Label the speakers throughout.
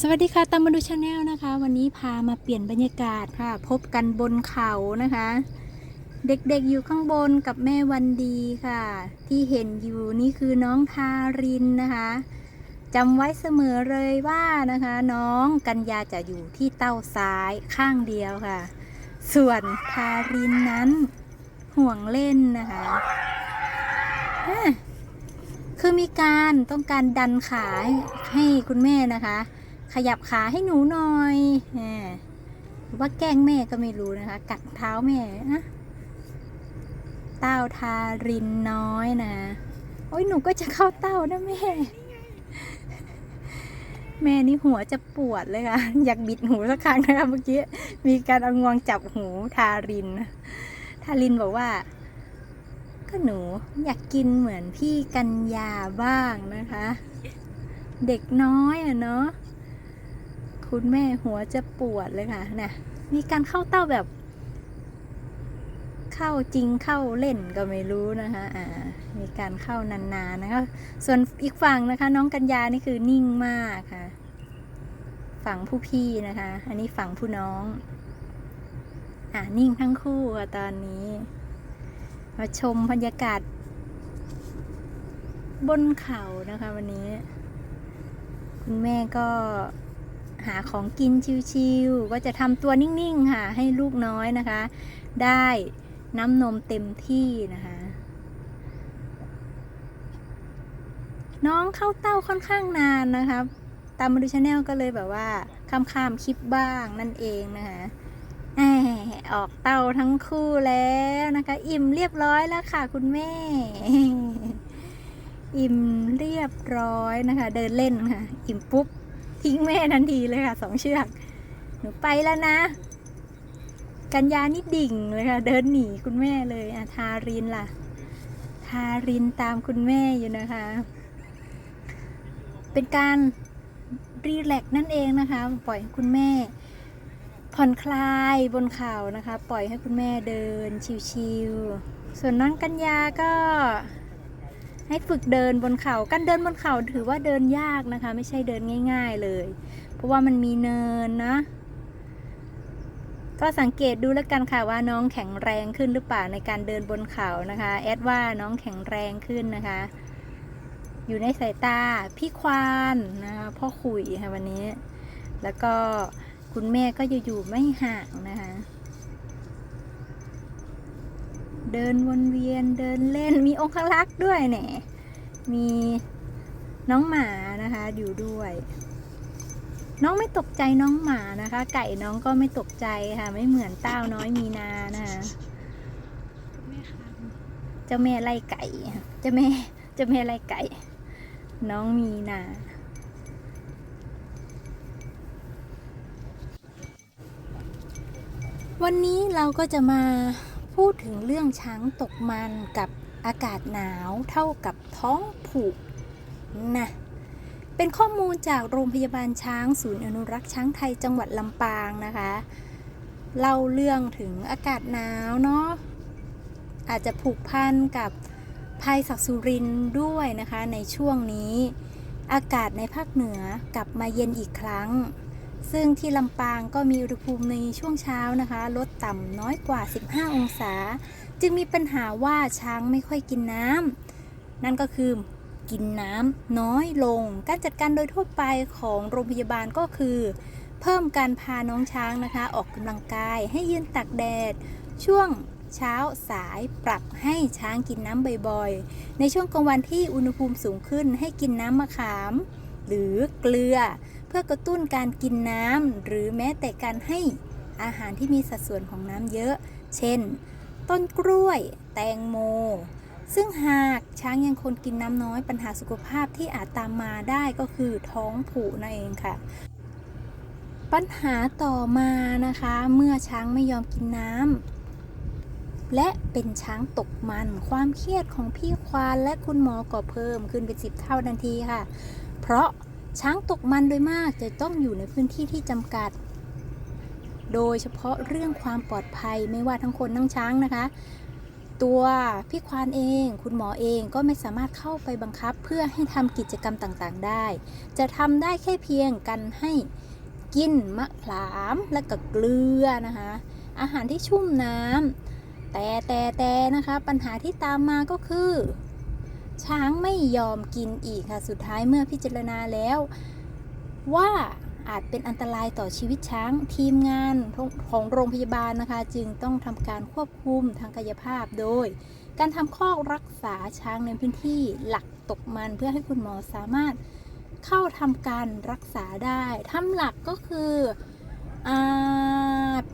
Speaker 1: สวัสดีค่ะตามมาดูชาแนลนะคะ วันนี้พามาเปลี่ยนบรรยากาศค่ะ พบกันบนเขานะคะ เด็กๆอยู่ข้างบนกับแม่วันดีค่ะ ที่เห็นอยู่นี่คือน้องทารินนะคะจำไว้เสมอเลยว่านะคะ น้องกัญญาจะอยู่ที่เต้าซ้ายข้างเดียวค่ะ ส่วนทารินนั้นห่วงเล่นนะคะะคือมีการต้องการดันขาให้คุณแม่นะคะ ขยับขาให้หนูหน่อยหรือว่าแกล้งแม่ก็ไม่รู้นะคะ กัดเท้าแม่นะเต้าทารินน้อยนะ โอ้ยหนูก็จะเข้าเต้านะแม่ แม่นี่หัวจะปวดเลยค่ะ อยากบิดหูสักครั้งนะคะเมื่อกี้ มีการเอางวงจับหูทาริน ทารินบอกว่า ก็หนูอยากกินเหมือนพี่กัญญาบ้างนะคะ เด็กน้อยอะเนาะ คุณแม่หัวจะปวดเลยค่ะนะมีการเข้าเต้าแบบ เข้าจริงเข้าเล่นก็ไม่รู้นะคะอ่ามีการเข้านานๆนะคะ ส่วนอีกฝั่งนะคะ น้องกัญญานี่คือนิ่งมากค่ะ ฝั่งผู้พี่นะคะ อันนี้ฝั่งผู้น้อง อ่านิ่งทั้งคู่ค่ะตอนนี้ มาชมบรรยากาศ บนเขานะคะ วันนี้ คุณแม่ก็ หาของกินชิวๆก็จะทำตัวนิ่งๆค่ะ ให้ลูกน้อยนะคะ ได้น้ำนมเต็มที่นะคะ น้องเข้าเต้าค่อนข้างนานนะคะตามมาดูชาแนลก็เลยแบบว่าข้ามๆคลิปบ้างนั่นเองนะคะออกเต้าทั้งคู่แล้วนะคะ อิ่มเรียบร้อยแล้วค่ะคุณแม่ อิ่มเรียบร้อยนะคะ เดินเล่นค่ะ อิ่มปุ๊บ ทิ้งแม่ทันทีเลยค่ะสองเชือก หนูไปแล้วนะ กัญญานี่ดิ่งเลยค่ะ เดินหนีคุณแม่เลยอะทารินล่ะ ทารินตามคุณแม่อยู่นะคะ เป็นการรีแลกนั่นเองนะคะ ปล่อยให้คุณแม่ ผ่อนคลายบนเขานะคะ ปล่อยให้คุณแม่เดินชิวๆส่วนน้องกัญญาก็ ให้ฝึกเดินบนเขาการเดินบนเขาถือว่าเดินยากนะคะ ไม่ใช่เดินง่าย ๆเลย เพราะว่ามันมีเนินนะ ก็สังเกตดูแล้วกันค่ะว่าน้องแข็งแรงขึ้นหรือเปล่าในการเดินบนเขานะคะ แอดว่าน้องแข็งแรงขึ้นนะคะ อยู่ในสายตาพี่ควานนะคะพ่อขุยค่ะวันนี้ แล้วก็คุณแม่ก็อยู่ๆไม่ห่างนะคะ เดินวนเวียนเดินเล่นมีองคลักษ์ด้วยเนี่ยมีน้องหมานะคะ อยู่ด้วย น้องไม่ตกใจน้องหมานะคะ ไก่น้องก็ไม่ตกใจค่ะ ไม่เหมือนเต้าน้อยมีนานะคะเจ้าแม่ไล่ไก่ค่ะเจ้าแม่เจ้าแม่ไล่ไก่ น้องมีนาวันนี้เราก็จะมา พูดถึงเรื่องช้างตกมันกับอากาศหนาวเท่ากับท้องผูกนะเป็นข้อมูลจากโรงพยาบาลช้างศูนย์อนุรักษ์ช้างไทยจังหวัดลำปางนะคะเล่าเรื่องถึงอากาศหนาวเนาะอาจจะผูกพันกับภัยศักดิ์สุรินด้วยนะคะในช่วงนี้ อากาศในภาคเหนือกลับมาเย็นอีกครั้ง ซึ่งที่ลำปางก็มีอุณหภูมิในช่วงเช้านะคะ ลดต่ำน้อยกว่า 15 องศา จึงมีปัญหาว่าช้างไม่ค่อยกินน้ำนั่นก็คือกินน้ำน้อยลง การจัดการโดยทั่วไปของโรงพยาบาลก็คือ เพิ่มการพาน้องช้างนะคะ ออกกำลังกายให้ยืนตากแดด ช่วงเช้าสายปรับให้ช้างกินน้ำบ่อยๆ ในช่วงกลางวันที่อุณหภูมิสูงขึ้นให้กินน้ำมะขาม หรือเกลือ พื่อกระตุ้นการกินน้ำหรือแม้แต่การให้อาหารที่มีสัดส่วนของน้ำเยอะ เช่น ต้นกล้วย แตงโม ซึ่งหากช้างยังคงกินน้ำน้อยปัญหาสุขภาพที่อาจตามมาได้ก็คือท้องผูกนั่นเองค่ะ ปัญหาต่อมานะคะ เมื่อช้างไม่ยอมกินน้ำและเป็นช้างตกมัน ความเครียดของพี่ควานและคุณหมอก็เพิ่มขึ้นเป็นสิบเท่าทันทีค่ะ เพราะ ช้างตกมันโดยมากจะต้องอยู่ในพื้นที่ที่จำกัด โดยเฉพาะเรื่องความปลอดภัยไม่ว่าทั้งคนทั้งช้างนะคะ ตัวพี่ควานเอง คุณหมอเองก็ไม่สามารถเข้าไปบังคับ เพื่อให้ทำกิจกรรมต่างๆได้ จะทำได้แค่เพียงกันให้กินมะขามและก็เกลือนะคะ อาหารที่ชุ่มน้ำแต่แต่แต่นะคะปัญหาที่ตามมาก็คือ ช้างไม่ยอมกินอีกค่ะ สุดท้ายเมื่อพิจารณาแล้ว ว่าอาจเป็นอันตรายต่อชีวิตช้างทีมงานของโรงพยาบาลนะคะ จึงต้องทำการควบคุมทางกายภาพโดย การทำคอกรักษาช้างในพื้นที่หลักตกมันเพื่อให้คุณหมอสามารถเข้าทำการรักษาได้ทำหลักก็คืออ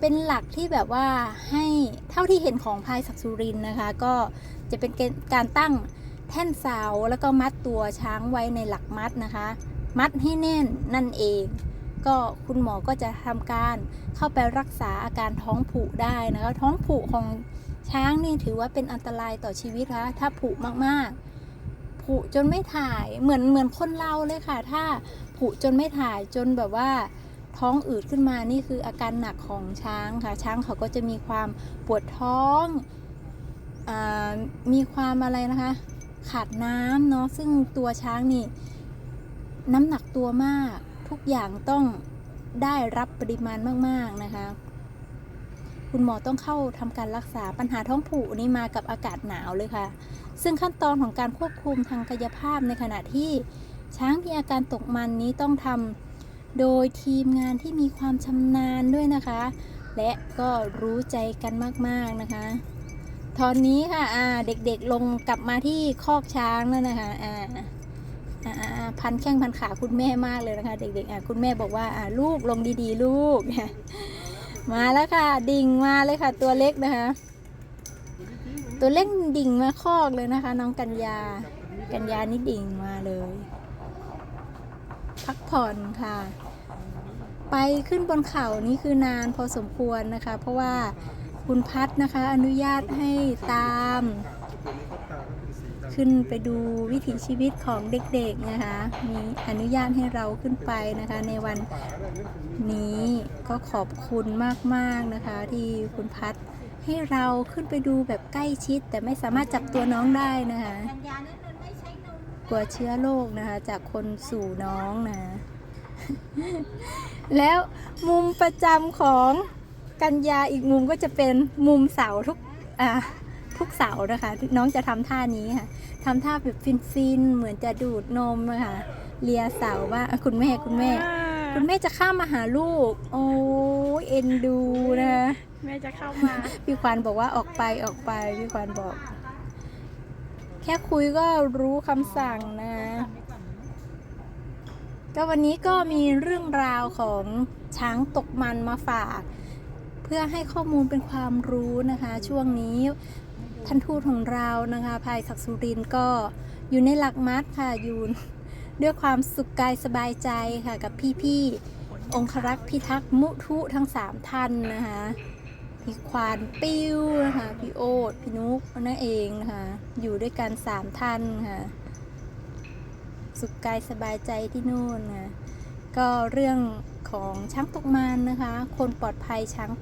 Speaker 1: เป็นหลักที่แบบว่าให้เท่าที่เห็นของพายศักสุรินนะคะ ก็จะเป็นการตั้ง แท่นเสาแล้วก็มัดตัวช้างไว้ในหลักมัดนะคะ มัดให้แน่นนั่นเอง ก็คุณหมอก็จะทำการเข้าไปรักษาอาการท้องผูกได้นะคะ ท้องผูกของช้างนี่ถือว่าเป็นอันตรายต่อชีวิตคะถ้าผูกมากๆ ผูกจนไม่ถ่ายเหมือนเหมือนคนเราเลยค่ะ ถ้าผูกจนไม่ถ่ายจนแบบว่าท้องอืดขึ้นมานี่คืออาการหนักของช้างค่ะ ช้างเขาก็จะมีความปวดท้องอมีความอะไรนะคะ ขาดน้ำเนาะซึ่งตัวช้างนี่ น้ำหนักตัวมาก ทุกอย่างต้องได้รับปริมาณมาก ๆ นะคะ คุณหมอต้องเข้าทำการรักษาปัญหาท้องผูกนี่มากับอากาศหนาวเลยค่ะ ซึ่งขั้นตอนของการควบคุมทางกายภาพในขณะที่ช้างมีอาการตกมันนี้ต้องทำโดยทีมงานที่มีความชำนาญด้วยนะคะ และก็รู้ใจกันมาก ๆ นะคะ ตอนนี้ค่ะอ่าเด็กๆลงกลับมาที่คอกช้างแล้วนะคะอ่าอ่าพันแข้งพันขาคุณแม่มากเลยนะคะ เด็กๆอะคุณแม่บอกว่าอ่าลูกลงดีๆ ลูก มาแล้วค่ะ ดิ่งมาเลยค่ะ ตัวเล็กนะคะ ตัวเล็กดิ่งมาคอกเลยนะคะ น้องกัญญา กัญญานี่ดิ่งมาเลย พักผ่อนค่ะ ไปขึ้นบนเขานี่คือนานพอสมควรนะคะ เพราะว่า คุณพัดนะคะ อนุญาตให้ตาม ขึ้นไปดูวิถีชีวิตของเด็กๆนะคะ มีอนุญาตให้เราขึ้นไปนะคะ ในวันนี้ก็ขอบคุณมากๆนะคะ ที่คุณพัดให้เราขึ้นไปดูแบบใกล้ชิด แต่ไม่สามารถจับตัวน้องได้นะคะ
Speaker 2: ก
Speaker 1: ลัวเชื้อโรคนะคะ จากคนสู่น้องนะ แล้วมุมประจำของ กัญญาอีกมุมก็จะเป็นมุมเสาทุกอ่าทุกเสานะคะ น้องจะทำท่านี้ค่ะทำท่าแบบฟินๆเหมือนจะดูดนมอะค่ะเลียเสาว่าอะคุณแม่คุณแม่ คุณแม่จะข้ามมาหาลูก โอ้ยเอ็นดูนะ
Speaker 2: แม่จะเข้ามา
Speaker 1: พี่ควานบอกว่าออกไปออกไปพี่ควานบอก แค่คุยก็รู้คำสั่งนะ ก็วันนี้ก็มีเรื่องราวของช้างตกมันมาฝากเพื่อให้ข้อมูลเป็นความรู้นะคะ ช่วงนี้ท่านทูตของเรานะคะภายศักสุรินก็อยู่ในหลักมัดค่ะอยู่ด้วยความสุขกายสบายใจค่ะ กับพี่ๆองครักษ์พิทักษ์มุทุทั้งสามท่านนะคะพี่ควานปิ้วนะคะพี่โอ๊ตพี่นุ๊กนั่นเองนะคะอยู่ด้วยกันสามท่านค่ะสุขกายสบายใจที่นู่นนะก็เรื่องของช้างตกมันนะคะ คนปลอดภัยช้าง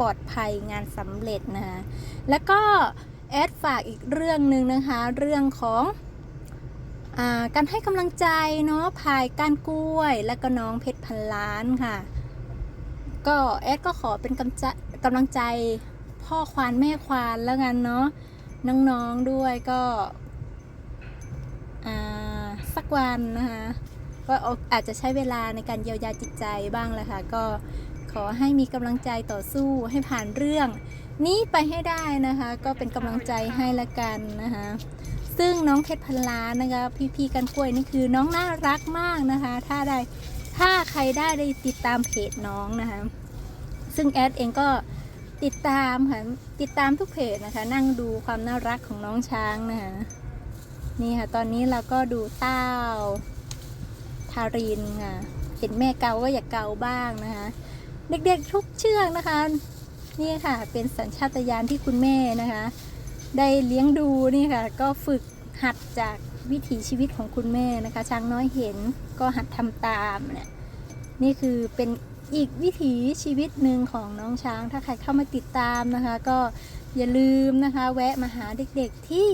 Speaker 1: ปลอดภัยงานสำเร็จนะคะแล้วก็แอดฝากอีกเรื่องหนึ่งนะคะ เรื่องของอาการให้กำลังใจเนาะภายก้านกล้วย และก็น้องเพชรพันล้านค่ะ ก็แอดก็ขอเป็นกำจะกำลังใจพ่อควานแม่ควานแล้วกันเนาะน้องๆด้วยก็สักวันนะคะก็อาจจะใช้เวลาในการเยียวยาจิตใจบ้างแหละค่ะก็ ขอให้มีกำลังใจต่อสู้ให้ผ่านเรื่อง นี้ไปให้ได้นะคะ ก็เป็นกำลังใจให้ละกันนะคะ ซึ่งน้องเพชรพันล้านนะคะ พี่ๆกันกล้วยนี่คือน้องน่ารักมากนะคะ ถ้าได้ถ้าใครได้ได้ติดตามเพจน้องนะคะ ซึ่งแอดเองก็ติดตามค่ะติดตามทุกเพจนะคะ นั่งดูความน่ารักของน้องช้างนะคะนี่ค่ะ ตอนนี้เราก็ดูเต้าทารินค่ะเห็นแม่เกาก็อยากเกาบ้างนะคะ เด็กๆทุกเชือกนะคะ นี่ค่ะเป็นสัญชาตญาณที่คุณแม่นะคะ ได้เลี้ยงดูนี่ค่ะ ก็ฝึกหัดจากวิถีชีวิตของคุณแม่นะคะ ช้างน้อยเห็นก็หัดทำตามเนี่ยนี่คือเป็นอีกวิถีชีวิตหนึ่งของน้องช้าง ถ้าใครเข้ามาติดตามนะคะ ก็อย่าลืมนะคะ แวะมาหาเด็กๆที่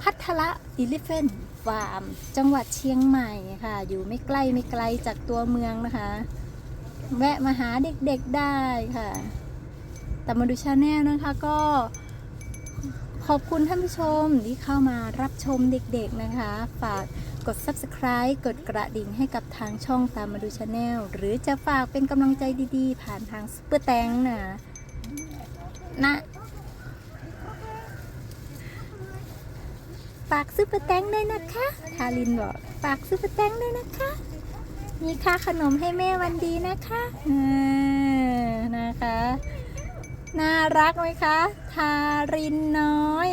Speaker 1: พัทละอิลิเฟนฟาร์ม จังหวัดเชียงใหม่ค่ะ อยู่ไม่ใกล้ไม่ไกลจากตัวเมืองนะคะ แวะมาหาเด็กๆได้ค่ะ แต่มาดูชาแนลนะคะก็ขอบคุณท่านผู้ชมที่เข้ามารับชมเด็กๆนะคะ ฝากกด subscribe กดกระดิ่งให้กับทางช่องตามมาดูชาแนลหรือจะฝากเป็นกำลังใจดีๆ ผ่านทางซุปเปอร์แตงนะนะฝากซุปเปอร์แตงด้วยนะคะทารินบอกฝากซุปเปอร์แตงด้วยนะคะ มีค่าขนมให้แม่วันดีนะคะอานะคะ น่ารักไหมคะ ทารินน้อย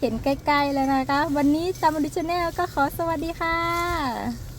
Speaker 1: เห็นใกล้ๆแล้วนะคะ วันนี้ตามดิชาแนลก็ขอสวัสดีค่ะ